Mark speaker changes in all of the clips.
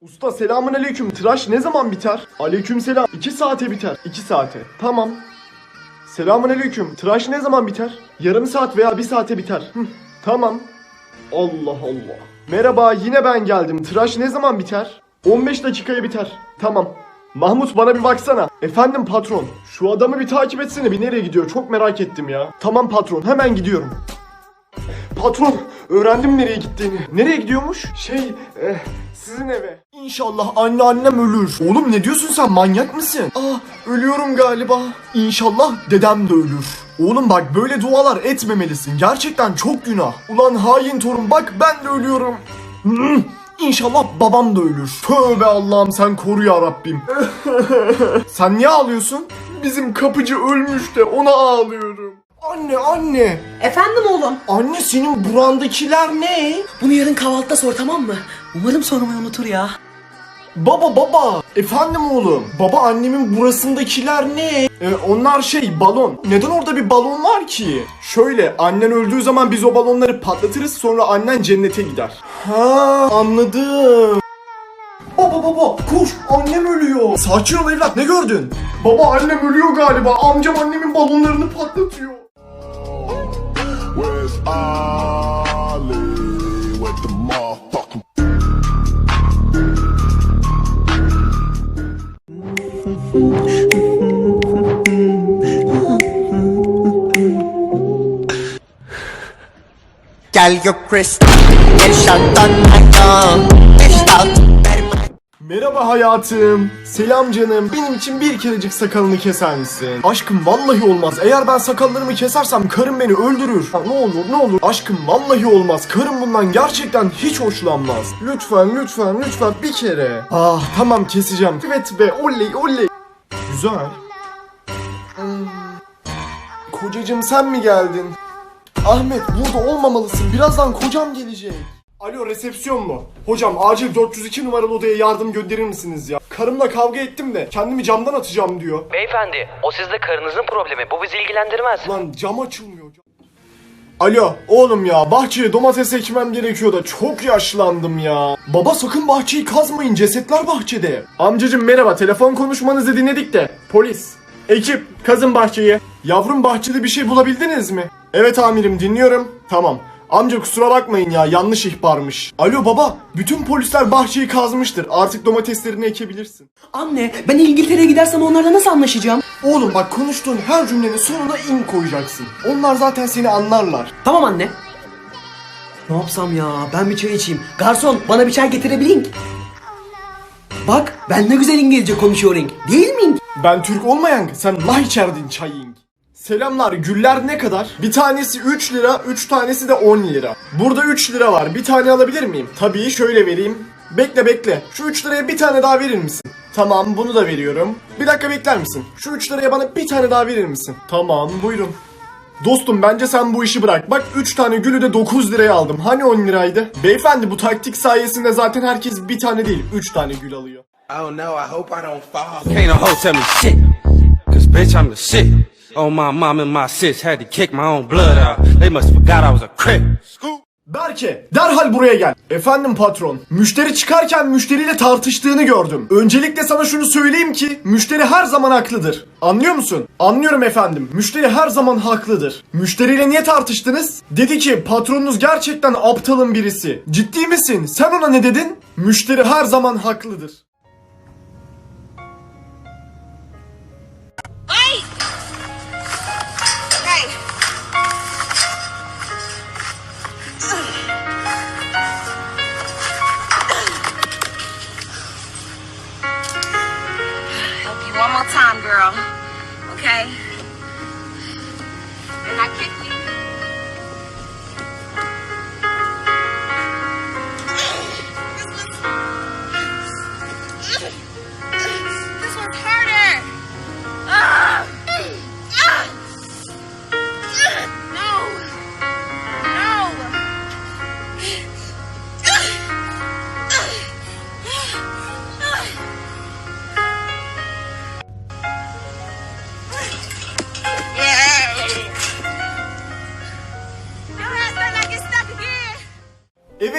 Speaker 1: Usta selamun aleyküm. Tıraş ne zaman biter? Aleyküm selam. 2 saate biter. 2 saate. Tamam. Selamun aleyküm. Tıraş ne zaman biter? Yarım saat veya bir saate biter. Hı, tamam. Allah Allah. Merhaba yine ben geldim. Tıraş ne zaman biter? 15 dakikaya biter. Tamam. Mahmut bana bir baksana. Efendim patron. Şu adamı bir takip etsene bir nereye gidiyor çok merak ettim ya. Tamam patron hemen gidiyorum. Patron öğrendim nereye gittiğini. Nereye gidiyormuş? Şey eh, sizin eve. İnşallah anne annem ölür. Oğlum ne diyorsun sen manyak mısın? Ah ölüyorum galiba. İnşallah dedem de ölür. Oğlum bak böyle dualar etmemelisin. Gerçekten çok günah. Ulan hain torun bak ben de ölüyorum. Hmm, İnşallah babam da ölür. Tövbe Allah'ım sen koru ya Rabbim. sen niye ağlıyorsun? Bizim kapıcı ölmüş de ona ağlıyorum. Anne anne.
Speaker 2: Efendim oğlum.
Speaker 1: Anne senin burandakiler ne?
Speaker 2: Bunu yarın kahvaltıda sor tamam mı? Umarım sormayı unutur ya.
Speaker 1: Baba baba. Efendim oğlum. Baba annemin burasındakiler ne? Ee, onlar şey balon. Neden orada bir balon var ki? Şöyle annen öldüğü zaman biz o balonları patlatırız sonra annen cennete gider. Ha anladım. Baba baba koş annem ölüyor. Sakin ol evlat ne gördün? Baba annem ölüyor galiba. Amcam annemin balonlarını patlatıyor.
Speaker 3: Ollie with the you're
Speaker 4: crystal, it's shot on my tongue, it's out.
Speaker 1: Merhaba hayatım. Selam canım. Benim için bir kerecik sakalını keser misin? Aşkım vallahi olmaz. Eğer ben sakallarımı kesersem karım beni öldürür. Ha, ne olur ne olur. Aşkım vallahi olmaz. Karım bundan gerçekten hiç hoşlanmaz. Lütfen lütfen lütfen bir kere. Ah tamam keseceğim. Evet be oley oley. Güzel. Kocacığım sen mi geldin? Ahmet burada olmamalısın. Birazdan kocam gelecek. Alo resepsiyon mu? Hocam acil 402 numaralı odaya yardım gönderir misiniz ya? Karımla kavga ettim de kendimi camdan atacağım diyor.
Speaker 5: Beyefendi, o sizde karınızın problemi. Bu bizi ilgilendirmez.
Speaker 1: Lan cam açılmıyor. Alo oğlum ya bahçeye domates ekmem gerekiyor da çok yaşlandım ya. Baba sakın bahçeyi kazmayın cesetler bahçede. Amcacım merhaba telefon konuşmanızı dinledik de. Polis. Ekip kazın bahçeyi. Yavrum bahçede bir şey bulabildiniz mi? Evet amirim dinliyorum. Tamam. Amca kusura bakmayın ya yanlış ihbarmış. Alo baba bütün polisler bahçeyi kazmıştır. Artık domateslerini ekebilirsin.
Speaker 2: Anne ben İngiltere'ye gidersem onlarla nasıl anlaşacağım?
Speaker 1: Oğlum bak konuştuğun her cümlenin sonuna in koyacaksın. Onlar zaten seni anlarlar.
Speaker 2: Tamam anne. Ne yapsam ya ben bir çay içeyim. Garson bana bir çay getirebilin. Bak ben ne güzel İngilizce konuşuyorum. Değil miyim?
Speaker 1: Ben Türk olmayan sen lah içerdin çayın. Selamlar güller ne kadar? Bir tanesi 3 lira, 3 tanesi de 10 lira. Burada 3 lira var. Bir tane alabilir miyim? Tabii şöyle vereyim. Bekle bekle. Şu 3 liraya bir tane daha verir misin? Tamam bunu da veriyorum. Bir dakika bekler misin? Şu 3 liraya bana bir tane daha verir misin? Tamam buyurun. Dostum bence sen bu işi bırak. Bak 3 tane gülü de 9 liraya aldım. Hani 10 liraydı? Beyefendi bu taktik sayesinde zaten herkes bir tane değil 3 tane gül alıyor.
Speaker 6: Oh no, I hope I don't fall.
Speaker 7: Can't no hoe tell me shit. Cause bitch, I'm the shit. Oh, my mom and my sis had to kick my own blood out. They must forgot I was a crip.
Speaker 1: Berke derhal buraya gel. Efendim patron. Müşteri çıkarken müşteriyle tartıştığını gördüm. Öncelikle sana şunu söyleyeyim ki müşteri her zaman haklıdır. Anlıyor musun? Anlıyorum efendim. Müşteri her zaman haklıdır. Müşteriyle niye tartıştınız? Dedi ki patronunuz gerçekten aptalın birisi. Ciddi misin? Sen ona ne dedin? Müşteri her zaman haklıdır.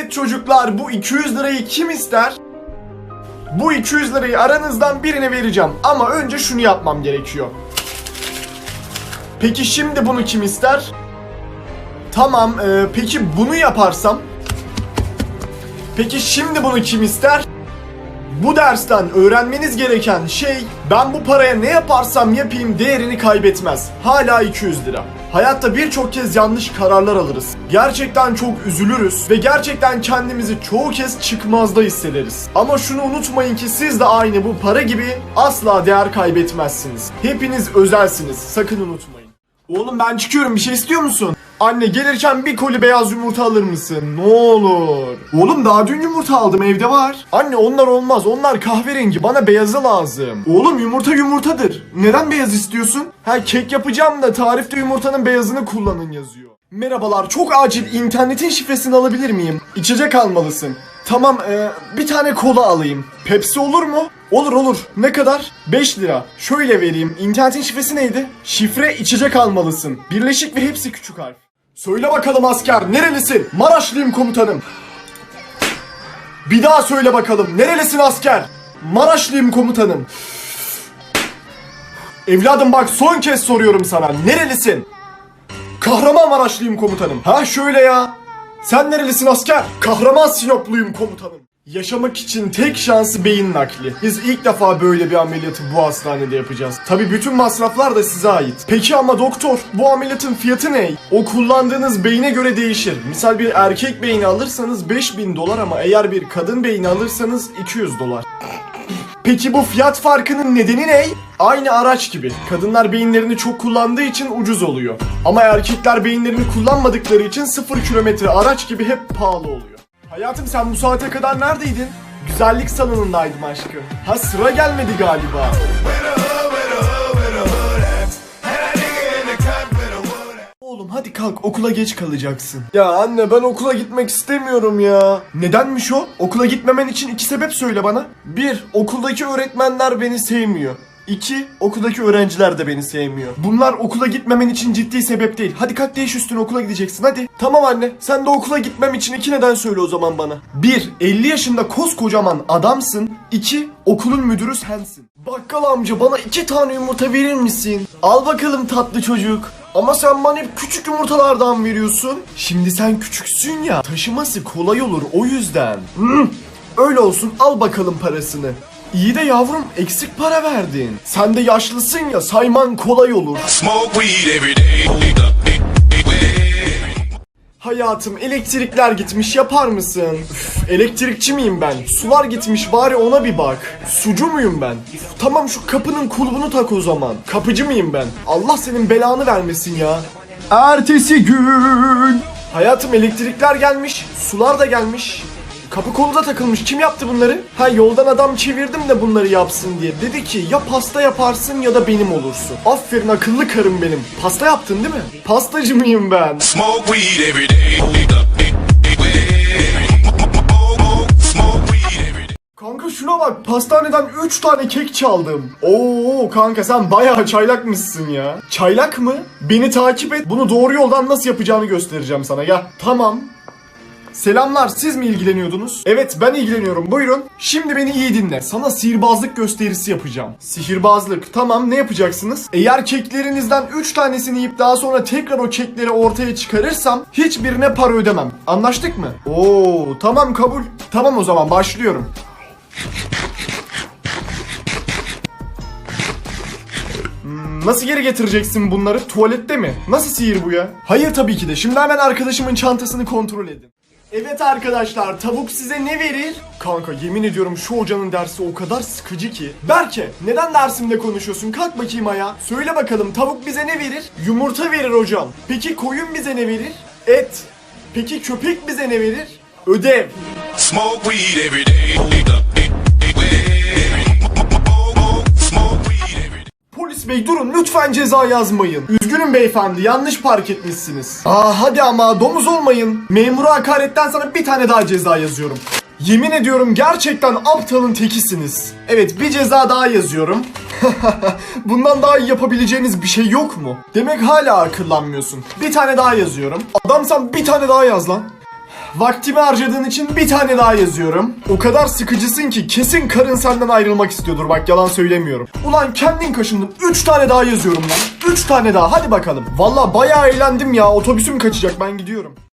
Speaker 1: Evet çocuklar bu 200 lirayı kim ister? Bu 200 lirayı aranızdan birine vereceğim ama önce şunu yapmam gerekiyor. Peki şimdi bunu kim ister? Tamam, e, peki bunu yaparsam? Peki şimdi bunu kim ister? Bu dersten öğrenmeniz gereken şey ben bu paraya ne yaparsam yapayım değerini kaybetmez. Hala 200 lira. Hayatta birçok kez yanlış kararlar alırız. Gerçekten çok üzülürüz ve gerçekten kendimizi çoğu kez çıkmazda hissederiz. Ama şunu unutmayın ki siz de aynı bu para gibi asla değer kaybetmezsiniz. Hepiniz özelsiniz. Sakın unutmayın. Oğlum ben çıkıyorum bir şey istiyor musun? Anne gelirken bir koli beyaz yumurta alır mısın? Ne olur. Oğlum daha dün yumurta aldım evde var. Anne onlar olmaz onlar kahverengi bana beyazı lazım. Oğlum yumurta yumurtadır. Neden beyaz istiyorsun? Ha kek yapacağım da tarifte yumurtanın beyazını kullanın yazıyor. Merhabalar çok acil internetin şifresini alabilir miyim? İçecek almalısın. Tamam e, bir tane kola alayım. Pepsi olur mu? Olur olur. Ne kadar? 5 lira. Şöyle vereyim. İnternetin şifresi neydi? Şifre içecek almalısın. Birleşik ve hepsi küçük harf. Söyle bakalım asker nerelisin? Maraşlıyım komutanım. Bir daha söyle bakalım nerelisin asker? Maraşlıyım komutanım. Evladım bak son kez soruyorum sana nerelisin? Kahramanmaraşlıyım komutanım. Ha şöyle ya. Sen nerelisin asker? Kahraman Sinopluyum komutanım. Yaşamak için tek şansı beyin nakli. Biz ilk defa böyle bir ameliyatı bu hastanede yapacağız. Tabi bütün masraflar da size ait. Peki ama doktor bu ameliyatın fiyatı ne? O kullandığınız beyine göre değişir. Misal bir erkek beyni alırsanız 5000 dolar ama eğer bir kadın beyni alırsanız 200 dolar. Peki bu fiyat farkının nedeni ne? Aynı araç gibi. Kadınlar beyinlerini çok kullandığı için ucuz oluyor. Ama erkekler beyinlerini kullanmadıkları için 0 kilometre araç gibi hep pahalı oluyor. Hayatım sen bu saate kadar neredeydin? Güzellik salonundaydım aşkım. Ha sıra gelmedi galiba. Oğlum hadi kalk okula geç kalacaksın. Ya anne ben okula gitmek istemiyorum ya. Nedenmiş o? Okula gitmemen için iki sebep söyle bana. Bir, okuldaki öğretmenler beni sevmiyor. İki, okuldaki öğrenciler de beni sevmiyor. Bunlar okula gitmemen için ciddi sebep değil. Hadi kalk değiş üstüne okula gideceksin hadi. Tamam anne sen de okula gitmem için iki neden söyle o zaman bana. Bir, 50 yaşında koskocaman adamsın. İki, okulun müdürü sensin. Bakkal amca bana iki tane yumurta verir misin? Al bakalım tatlı çocuk. Ama sen bana hep küçük yumurtalardan veriyorsun. Şimdi sen küçüksün ya. Taşıması kolay olur o yüzden. Öyle olsun al bakalım parasını. İyi de yavrum eksik para verdin. Sen de yaşlısın ya sayman kolay olur. Hayatım elektrikler gitmiş yapar mısın? Üf, elektrikçi miyim ben? Sular gitmiş bari ona bir bak. Sucu muyum ben? Üf, tamam şu kapının kulbunu tak o zaman. Kapıcı mıyım ben? Allah senin belanı vermesin ya. Ertesi gün. Hayatım elektrikler gelmiş, sular da gelmiş. Kapı kolu da takılmış. Kim yaptı bunları? Ha yoldan adam çevirdim de bunları yapsın diye. Dedi ki ya pasta yaparsın ya da benim olursun. Aferin akıllı karım benim. Pasta yaptın değil mi? Pastacı mıyım ben?
Speaker 3: Smoke weed every day.
Speaker 1: Kanka şuna bak pastaneden 3 tane kek çaldım. Oo kanka sen bayağı çaylakmışsın ya. Çaylak mı? Beni takip et. Bunu doğru yoldan nasıl yapacağını göstereceğim sana ya. Tamam. Selamlar siz mi ilgileniyordunuz? Evet ben ilgileniyorum buyurun. Şimdi beni iyi dinle. Sana sihirbazlık gösterisi yapacağım. Sihirbazlık tamam ne yapacaksınız? Eğer keklerinizden 3 tanesini yiyip daha sonra tekrar o kekleri ortaya çıkarırsam hiçbirine para ödemem. Anlaştık mı? Oo tamam kabul. Tamam o zaman başlıyorum. Hmm, Nasıl geri getireceksin bunları? Tuvalette mi? Nasıl sihir bu ya? Hayır tabii ki de. Şimdi hemen arkadaşımın çantasını kontrol edin. Evet arkadaşlar tavuk size ne verir? Kanka yemin ediyorum şu hocanın dersi o kadar sıkıcı ki. Berke neden dersimde konuşuyorsun? Kalk bakayım ayağa. Söyle bakalım tavuk bize ne verir? Yumurta verir hocam. Peki koyun bize ne verir? Et. Peki köpek bize ne verir? Ödev.
Speaker 3: Smoke weed every day.
Speaker 1: Bey durun lütfen ceza yazmayın. Üzgünüm beyefendi yanlış park etmişsiniz. Aa hadi ama domuz olmayın. Memura hakaretten sana bir tane daha ceza yazıyorum. Yemin ediyorum gerçekten aptalın tekisiniz. Evet bir ceza daha yazıyorum. Bundan daha iyi yapabileceğiniz bir şey yok mu? Demek hala akıllanmıyorsun. Bir tane daha yazıyorum. Adamsan bir tane daha yaz lan. Vaktimi harcadığın için bir tane daha yazıyorum. O kadar sıkıcısın ki kesin karın senden ayrılmak istiyordur bak yalan söylemiyorum. Ulan kendin kaşındın. 3 tane daha yazıyorum lan. 3 tane daha hadi bakalım. Valla bayağı eğlendim ya otobüsüm kaçacak ben gidiyorum.